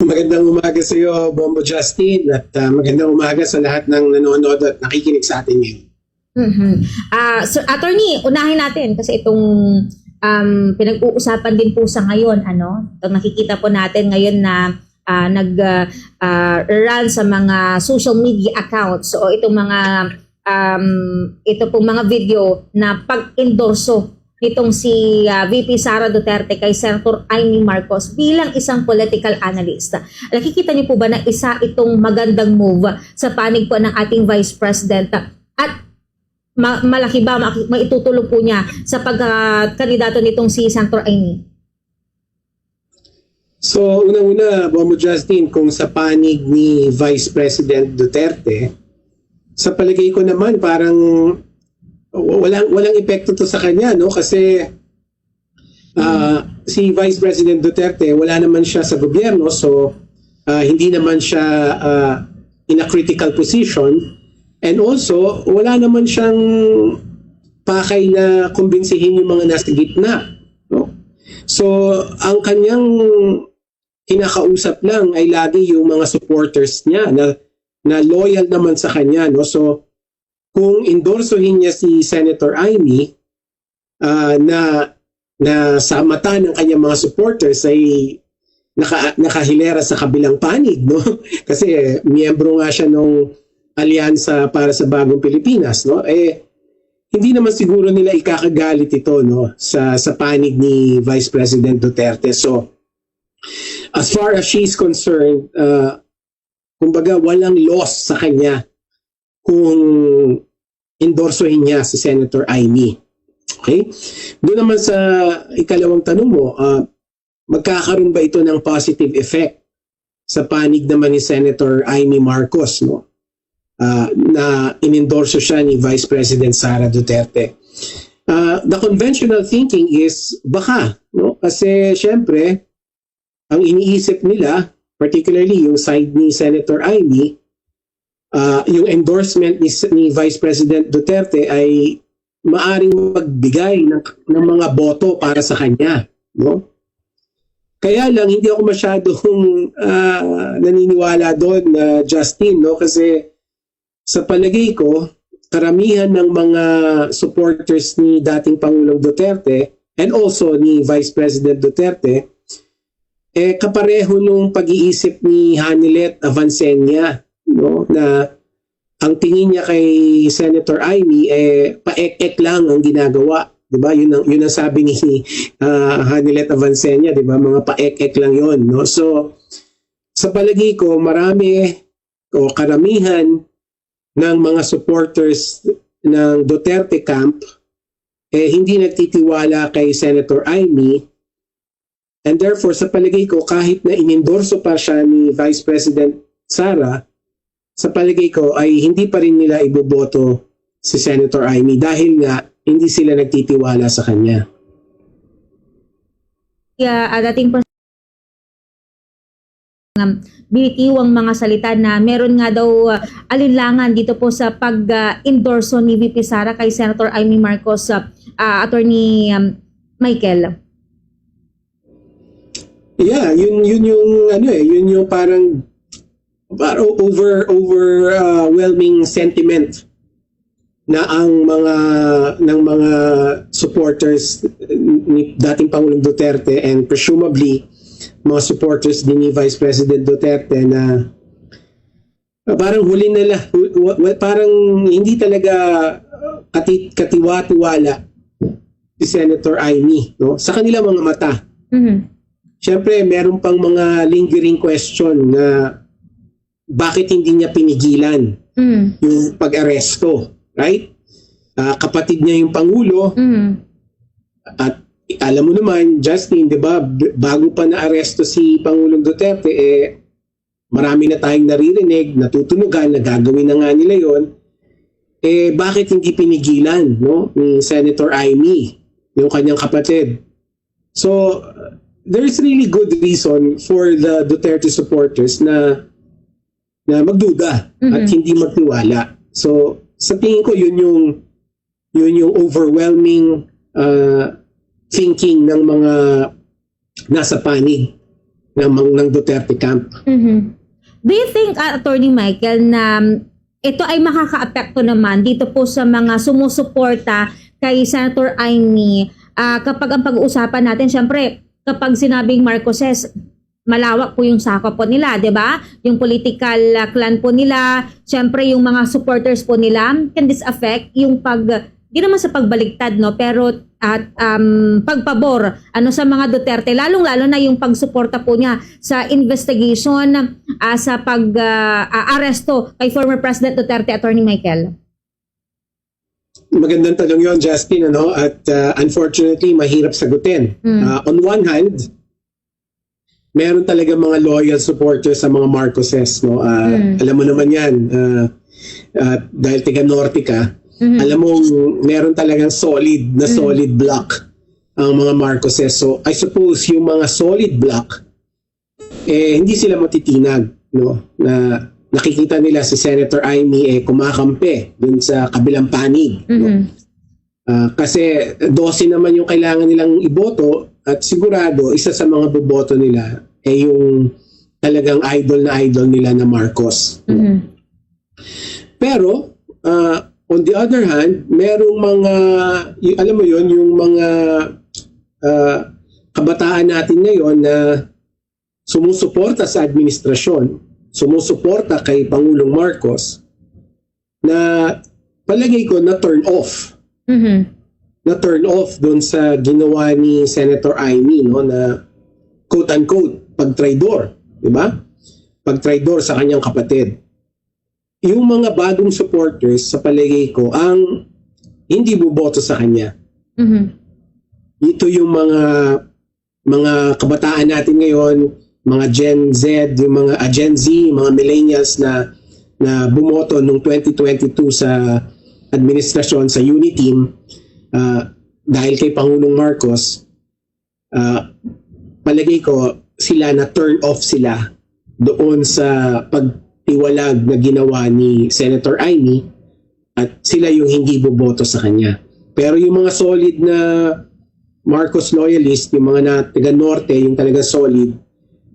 Magandang umaga sa iyo, Bombo Justin, at ah, magandang umaga sa lahat ng nanonood at nakikinig sa atin ngayon. Mhm. Ah, so attorney, unahin natin kasi itong um, pinag-uusapan din po sa ngayon, ano? Itong nakikita po natin ngayon na nag ah, ah, run sa mga social media accounts o itong mga um, ito pong mga video na pag-endorso nitong si ah, VP Sara Duterte kay Senator Amy Marcos bilang isang political analyst. Nakikita niyo po ba na isa itong magandang move sa panig po ng ating Vice President at ma- malaki ba ma- maitutulong po niya sa pagkandidato nitong si Senator Amy? So, unang-una, Bombo Justin, kung sa panig ni Vice President Duterte, sa palagay ko naman parang walang walang epekto to sa kanya no? Kasi ah, si Vice President Duterte wala naman siya sa gobyerno so ah, hindi naman siya ah, in a critical position. And also wala naman siyang pakay na kumbinsihin yung mga nasa gitna no? So ang kanyang kinakausap lang ay lagi yung mga supporters niya na na loyal naman sa kanya no? So kung endorsohin niya si Senator Amy ah, na na sa mata ng kanyang mga supporters ay naka, nakahilera sa kabilang panig no? Kasi miyembro nga siya nung alyansa para sa bagong Pilipinas no? Eh hindi naman siguro nila ikakagalit ito no? Sa sa panig ni Vice President Duterte. So as far as she's concerned uh, kumbaga walang loss sa kanya kung endorsohin niya si Senator Amy. Okay? Doon naman sa ikalawang tanong mo, ah, magkakaroon ba ito ng positive effect sa panig naman ni Senator Amy Marcos no? Ah, na inendorso siya ni Vice President Sara Duterte. Ah, the conventional thinking is baka, no? Kasi syempre, ang iniisip nila, particularly yung side ni Senator Amy, ah, yung endorsement ni, ni Vice President Duterte ay maaring magbigay ng, ng mga boto para sa kanya. No? Kaya lang, hindi ako masyadong ah, naniniwala doon na Justin, no? kasi sa palagay ko, karamihan ng mga supporters ni dating Pangulong Duterte and also ni Vice President Duterte, eh kapareho nung pag-iisip ni Hanilet Avancenia no na ang tingin niya kay Senator Amy eh paek-ek lang ang ginagawa 'di ba? Yun ang yun ang sabi ni uh, Hanilet Avancenia 'di ba? Mga paek-ek lang yon no? So sa palagi ko marami o karamihan ng mga supporters ng Duterte camp eh hindi nagtitiwala kay Senator Amy. And therefore sa palagay ko kahit na inendorso pa siya ni Vice President Sara sa palagay ko ay hindi pa rin nila iboboto si Senator Amy dahil nga hindi sila nagtitiwala sa kanya. Kaya uh, dating um, binitiwang mga salita na meron nga daw uh, alinlangan dito po sa pag-endorso ni VP Sara kay Senator Amy Marcos sa Attorney um, Michael. Yeah, yun yun yung ano eh, yun yung parang parang over overwhelming sentiment na ang mga ng mga supporters ni dating Pangulong Duterte and presumably mga supporters din ni Vice President Duterte na uh, parang huli na lang, parang hindi talaga kati, katiwa-tiwala si Senator Amy no? sa kanila mga mata. Mhm. Siyempre, meron pang mga lingering question na bakit hindi niya pinigilan Mhm. yung pag-aresto, right? Ah, kapatid niya yung Pangulo Mhm. at alam mo naman, Justin, di ba, bago pa na-aresto si Pangulong Duterte, eh, marami na tayong naririnig, natutunugan, nagagawin na nga nila yon eh, bakit hindi pinigilan, no, ni Senator Amy, yung kanyang kapatid? So, there's really good reason for the Duterte supporters na na magduda at Mhm. hindi magtiwala. So, sa tingin ko yun yung yun yung overwhelming uh, thinking ng mga nasa panig ng, ng Duterte camp. Mhm. Do you think, uh, Attorney Michael, na um, ito ay makaka-apekto naman dito po sa mga sumusuporta kay Senator Amy Ah, kapag ang pag-uusapan natin, syempre, kapag sinabing Marcoses, malawak po yung sakop po nila, 'di ba? Yung political uh, clan po nila, syempre yung mga supporters po nila, can this affect yung pag di naman sa pagbaligtad no, pero at um, pagpabor ano sa mga Duterte, lalong-lalo na yung pagsuporta po niya sa investigation ah, sa pag ah, ah, aresto kay former President Duterte, Attorney Michael. Magandang tanong yon Justin, ano? At uh, unfortunately, mahirap sagutin. Mm. Uh, on one hand, meron talaga mga loyal supporters sa mga Marcoses, no? Uh, Mm. Alam mo naman yan, uh, uh, dahil tiga Norte ka, Mhm. alam mo, meron talagang solid na solid block ang mga Marcoses. So, I suppose yung mga solid block, eh, hindi sila matitinag, no? Na nakikita nila si Senator Amy eh kumakampi dun sa kabilang panig. no? Mhm. Ah, kasi 12 naman yung kailangan nilang iboto at sigurado isa sa mga boboto nila ay yung talagang idol na idol nila na Marcos. Mhm. Pero ah, on the other hand, merong mga y- alam mo yon yung mga ah, kabataan natin ngayon na sumusuporta sa administrasyon, sumusuporta kay Pangulong Marcos na palagay ko na turn off Mhm. Na turn off doon sa ginawa ni Senator Amy no na quote unquote pag-traidor, di ba? Pag-traidor sa kanyang kapatid. Yung mga bagong supporters sa palagay ko ang hindi boboto sa kanya. Mhm. Ito yung mga mga kabataan natin ngayon, mga Gen Z, yung mga ah, Gen Z, mga millennials na na bumoto nung 2022 sa administrasyon sa Uniteam ah, dahil kay Pangulong Marcos, ah, palagay ko sila na turn off sila doon sa pagtiwalag na ginawa ni Senator Amy at sila yung hindi boboto sa kanya. Pero yung mga solid na Marcos loyalist, yung mga na taga Norte, yung talaga solid,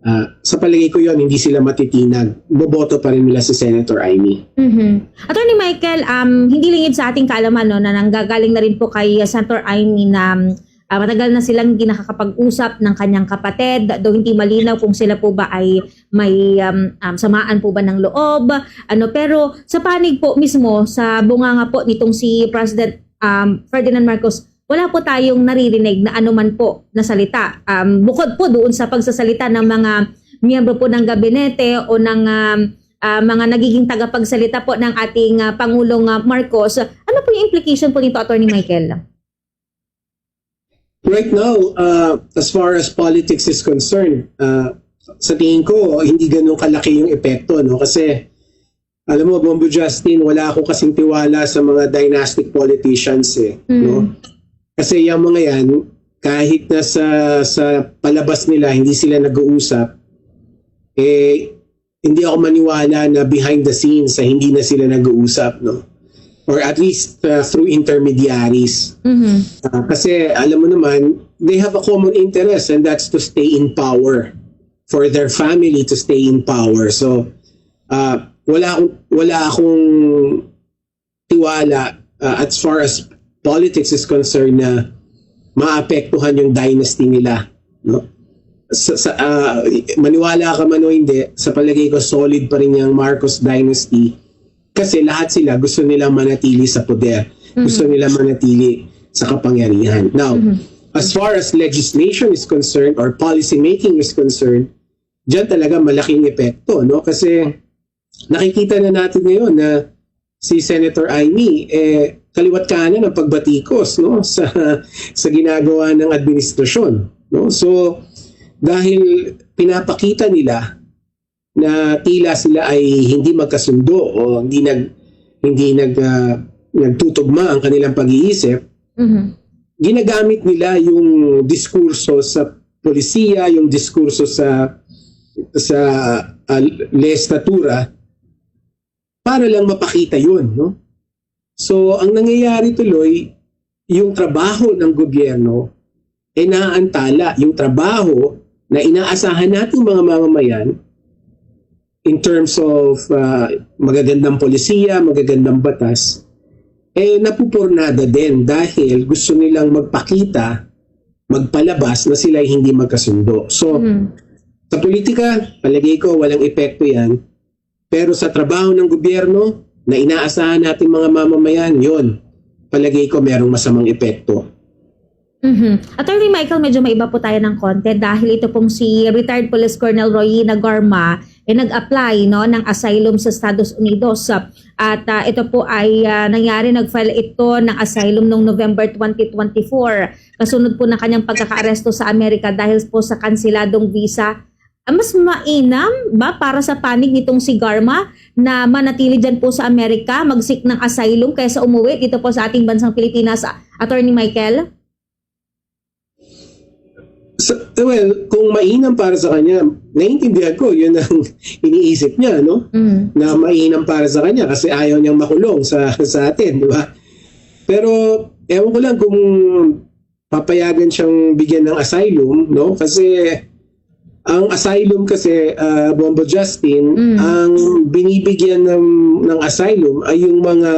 ah, sa palagay ko yon hindi sila matitinag. Boboto pa rin nila si Senator Amy. Mhm. Attorney Michael, um, hindi lingid sa ating kaalaman no, na nanggagaling na rin po kay uh, Senator Amy na ah, matagal na silang hindi nakakapag-usap ng kanyang kapatid, though hindi malinaw kung sila po ba ay may um, um, samaan po ba ng loob. Ano, pero sa panig po mismo, sa bunganga po nitong si President um, Ferdinand Marcos, wala po tayong naririnig na anuman po na salita. Um, bukod po doon sa pagsasalita ng mga miyembro po ng gabinete o ng um, ah, mga nagiging tagapagsalita po ng ating ah, Pangulong ah, Marcos. Ano po yung implication po nito, Attorney Michael? Right now, uh, as far as politics is concerned, uh, sa tingin ko, hindi ganun kalaki yung epekto. No? Kasi, alam mo, Bombo Justin, wala ako kasing tiwala sa mga dynastic politicians. Eh, no? Kasi yung mga yan, kahit na sa, sa palabas nila, hindi sila nag-uusap, eh, hindi ako maniwala na behind the scenes sa hindi na sila nag-uusap. No? Or at least uh, through intermediaries. Mhm. Ah, kasi alam mo naman, they have a common interest and that's to stay in power. For their family to stay in power. So, ah, wala wala akong tiwala ah, as far as politics is concerned na maapektuhan yung dynasty nila. No? Sa, sa, ah, maniwala ka man o hindi, sa palagay ko solid pa rin yung Marcos dynasty kasi lahat sila gusto nilang manatili sa poder. Gusto nila manatili sa kapangyarihan. Now, as far as legislation is concerned or policy making is concerned, diyan talaga malaking epekto, no? Kasi nakikita na natin ngayon na si Senator Amy eh kaliwat kanan ng pagbatikos no sa sa ginagawa ng administrasyon no so dahil pinapakita nila na tila sila ay hindi magkasundo o hindi nag hindi nag ah, nagtutugma ang kanilang pag-iisip Mhm. ginagamit nila yung diskurso sa polisiya, yung diskurso sa sa uh, legislatura para lang mapakita yun, no? So, ang nangyayari tuloy, yung trabaho ng gobyerno ay naantala. Yung trabaho na inaasahan nating mga mamamayan in terms of uh, magagandang polisiya, magagandang batas, eh napupurnada din dahil gusto nilang magpakita, magpalabas na sila hindi magkasundo. So, Mhm. sa politika, palagay ko walang epekto yan. Pero sa trabaho ng gobyerno, na inaasahan natin mga mamamayan, yon palagay ko merong masamang epekto. Mhm. Attorney Michael, medyo maiba po tayo ng konti dahil ito pong si retired Police Colonel Royina Garma eh, nag-apply no, ng asylum sa Estados Unidos. At ah, ito po ay ah, nangyari, nag-file ito ng asylum noong November 2024. Kasunod po ng kanyang pagkakaaresto sa Amerika dahil po sa kansiladong visa. Ah, Mas mainam ba para sa panig nitong si Garma na manatili dyan po sa Amerika, mag-seek ng asylum kaysa umuwi dito po sa ating bansang Pilipinas, Attorney Michael? So, well, kung mainam para sa kanya, naiintindihan ko, yun ang iniisip niya, no? Mm. Na mainam para sa kanya kasi ayaw niyang makulong sa, sa atin, di ba? Pero, ewan ko lang kung papayagan siyang bigyan ng asylum, no? Kasi, ang asylum kasi, uh, Bombo Justin, Mm. ang binibigyan ng, ng asylum ay yung mga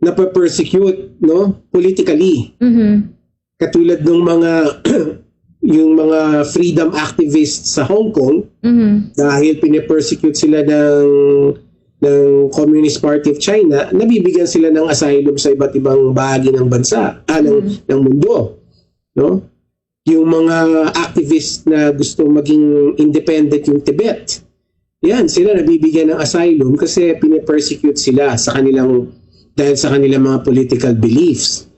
napapersecute, no? Politically Mhm. katulad ng mga yung mga freedom activists sa Hong Kong Mhm. dahil pine-persecute sila ng ng Communist Party of China, nabibigyan sila ng asylum sa iba't ibang bahagi ng bansa, ah, ng, ng mundo. No? Yung mga activists na gusto maging independent yung Tibet, yan, sila nabibigyan ng asylum kasi pine-persecute sila sa kanilang dahil sa kanilang mga political beliefs.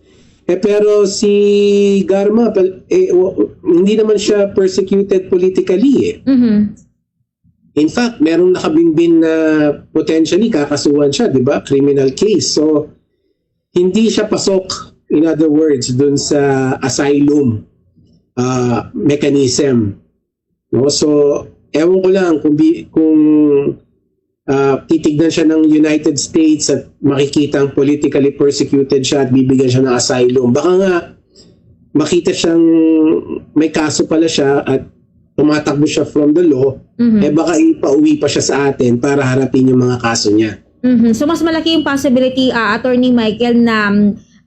Eh pero si Garma, eh, hindi naman siya persecuted politically eh. Mhm. In fact, merong nakabinbin na potentially kakasuhan siya, di ba? Criminal case. So, hindi siya pasok, in other words, dun sa asylum uh, mechanism. No? So, ewan ko lang kung, bi- kung uh, titignan siya ng United States at makikita ang politically persecuted siya at bibigyan siya ng asylum. Baka nga makita siyang may kaso pala siya at tumatakbo siya from the law, Mhm. eh baka ipauwi pa siya sa atin para harapin yung mga kaso niya. Mhm. So mas malaki yung possibility, ah, Attorney Michael, na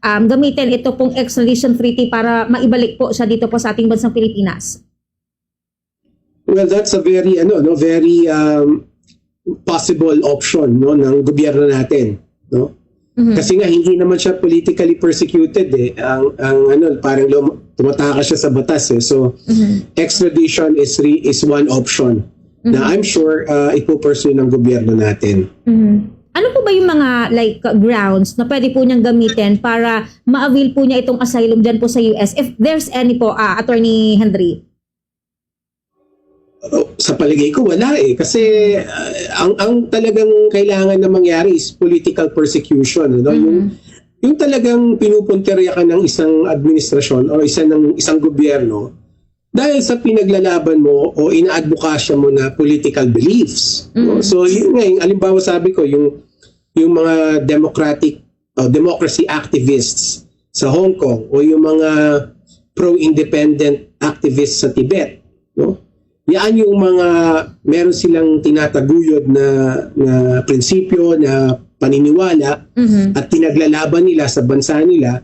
um, gamitin ito pong extradition treaty para maibalik po siya dito po sa ating bansang Pilipinas. Well, that's a very ano no, very um, possible option no ng gobyerno natin, no? Mhm. Kasi nga hindi naman siya politically persecuted eh. Ang ang ano parang lum- tumatakas siya sa batas eh. So Mhm. extradition is re- is one option na I'm sure uh, ipo-pursue ng gobyerno natin. Mhm. Ano po ba yung mga like grounds na pwede po niyang gamitin para ma-avail po niya itong asylum dyan po sa US? If there's any po, ah, Attorney Henry. Sa paligay ko wala eh kasi uh, ang ang talagang kailangan na mangyari is political persecution ano yung yung talagang pinupuntirya ka ng isang administrasyon o isang ng isang gobyerno dahil sa pinaglalaban mo o inaadvokasya mo na political beliefs no? Mm. so yun nga yung alimbawa sabi ko yung yung mga democratic o democracy activists sa Hong Kong o yung mga pro-independent activists sa Tibet no Yan yung mga meron silang tinataguyod na na prinsipyo na paniniwala Mhm. at pinaglalaban nila sa bansa nila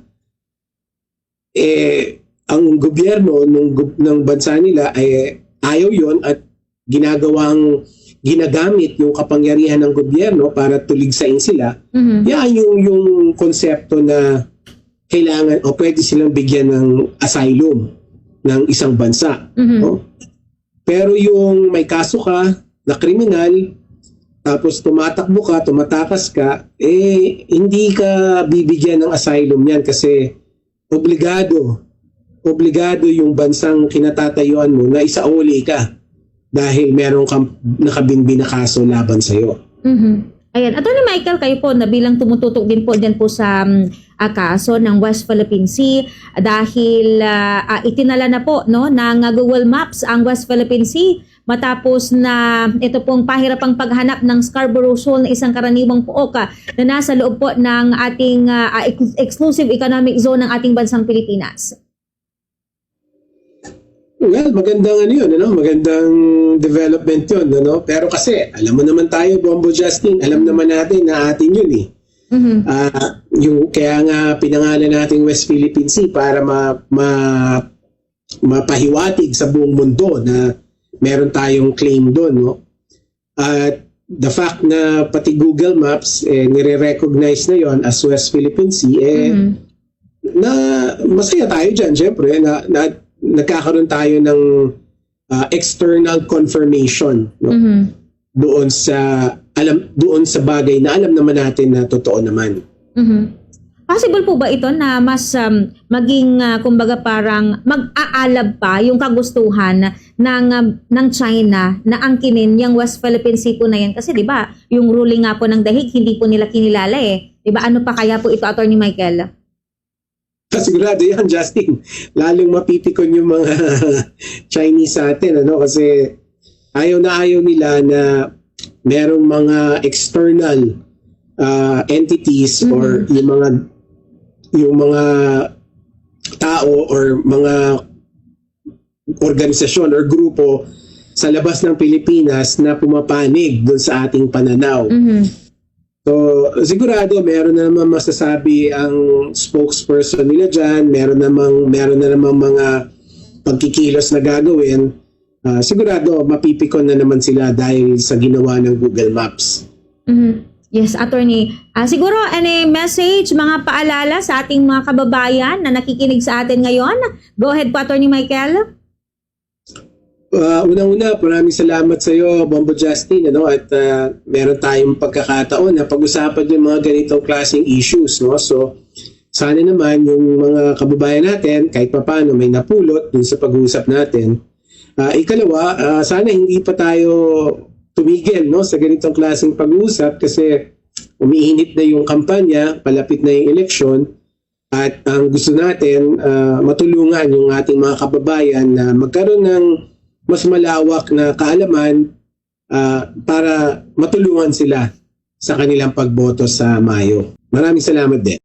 eh ang gobyerno ng ng bansa nila ay ayaw yon at ginagawang ginagamit yung kapangyarihan ng gobyerno para tuligsain sila Mhm. yan yung yung konsepto na kailangan o pwede silang bigyan ng asylum ng isang bansa Mhm. no? Pero yung may kaso ka na kriminal, tapos tumatakbo ka, tumatakas ka, eh hindi ka bibigyan ng asylum yan kasi obligado, obligado yung bansang kinatatayuan mo na isauli ka dahil meron kang nakabinbi na kaso laban sa'yo. Mhm. Ayan, Attorney Michael, kayo po na bilang tumututok din po dyan po sa um, kaso ng West Philippine Sea dahil ah, ah, itinala na po no, ng Google Maps ang West Philippine Sea matapos na ito pong pahirapang paghanap ng Scarborough Shoal na isang karaniwang pook ah, na nasa loob po ng ating ex- exclusive economic zone ng ating bansang Pilipinas. Well, magandang ano yun, ano? magandang development yun. Ano? Pero kasi, alam mo naman tayo, Bombo Justin, alam naman natin na atin yun eh. Mhm. Ah, yung kaya nga pinangalan nating West Philippine Sea para ma, ma mapahiwatig sa buong mundo na meron tayong claim doon, no? At the fact na pati Google Maps eh, nire-recognize na yon as West Philippine Sea, eh, Mhm. na masaya tayo dyan, syempre, na, na nagkakaroon tayo ng ah, external confirmation no? Mhm. doon sa alam doon sa bagay na alam naman natin na totoo naman. Mhm. Possible po ba ito na mas um, maging ah, kumbaga parang mag-aalab pa yung kagustuhan ng um, ng China na angkinin yung West Philippine Sea po na yan kasi 'di ba yung ruling nga po ng dahig hindi po nila kinilala eh 'di ba ano pa kaya po ito Attorney Michael Sigurado yan, Justin. Lalong mapipikon yung mga Chinese sa atin, ano? Kasi ayaw na ayaw nila na merong mga external uh, entities or yung mga yung mga tao or mga organisasyon or grupo sa labas ng Pilipinas na pumapanig doon sa ating pananaw. Mhm. So, sigurado meron na naman masasabi ang spokesperson nila diyan, meron namang meron na namang mga pagkikilos na gagawin. Ah, sigurado mapipikon na naman sila dahil sa ginawa ng Google Maps. Mhm. Yes, attorney. Ah, siguro any message, mga paalala sa ating mga kababayan na nakikinig sa atin ngayon? Go ahead po, attorney Michael. Ah, unang-una, maraming salamat sa iyo, Bombo Justin, ano, at ah, meron tayong pagkakataon na pag-usapan yung mga ganitong klaseng issues, no? So, sana naman yung mga kababayan natin, kahit papaano may napulot dun sa pag-uusap natin. Ah, ikalawa, ah, sana hindi pa tayo tumigil, no, sa ganitong klaseng pag-uusap kasi umiinit na yung kampanya, palapit na yung eleksyon, at ang gusto natin, ah, matulungan yung ating mga kababayan na magkaroon ng mas malawak na kaalaman ah, para matulungan sila sa kanilang pagboto sa Mayo. Maraming salamat din.